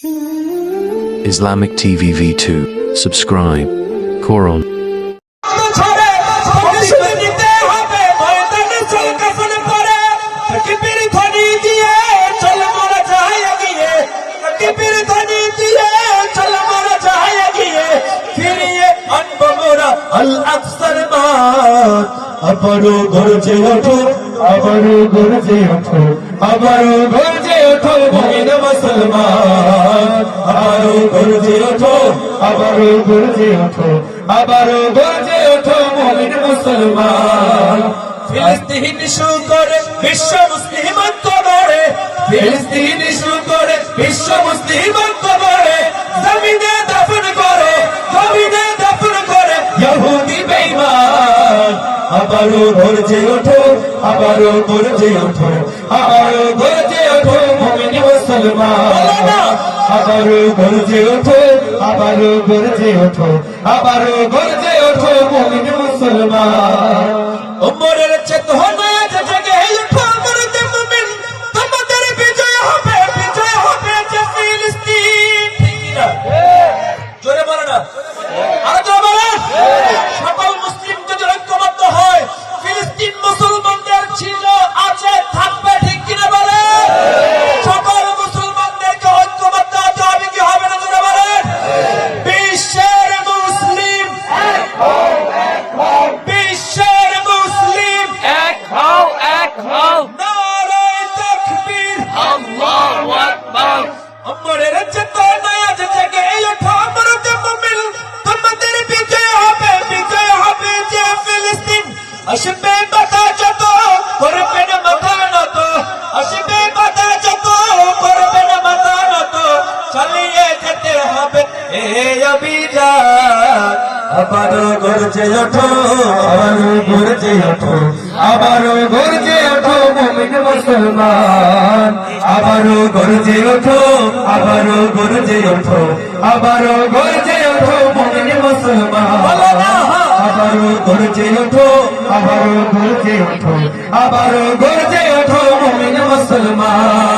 Islamic TV V2. Subscribe. Quran. আবারও গর্জে ওঠো, আবারও গর্জে ওঠো আবারও গর্জে ওঠো মুমিন মুসলমান আবারও গর্জে ওঠো, আবারও গর্জে ওঠো, আবারও গর্জে ওঠো মুমিন মুসলমান। ফিলিস্তিন ইস্যু করে বিশ্ব মুসলিম করে ফিলিস্তিন ইস্যু করে বিশ্ব মুসলিম করে জমিনে দাফন করে, জমিনে দাফন করে, ইহুদি বেঈমান। আবারও গর্জে ওঠো, আবারও গর্জে ওঠো, আবারও গর্জে আবারও গর্জে ওঠো, আবারও গর্জে ওঠো, আবারও গর্জে ওঠো মুমিন মুসলমান। তোমাদের বিজয় হবে বলো না। সকল মুসলিম যদি ঐক্যবদ্ধ হয়, ফিলিস্তিন মুসলমানদের ছিল, আছে, থাকবে। আসবে বাধা যত করবে না মাথা নত আসবে বাধা যত করবে না মাথা নত চালিয়ে যেতে হবে এই অভিযান আবারও গর্জে ওঠো আবারও গর্জে ওঠো আবারও গর্জে ওঠো মুমিন মুসলমান আবারও গর্জে ওঠো মুসলমান আবারও গর্জে ওঠো আবারও গর্জে ওঠো আবারও গর্জে ওঠো মুমিন মুসলমান।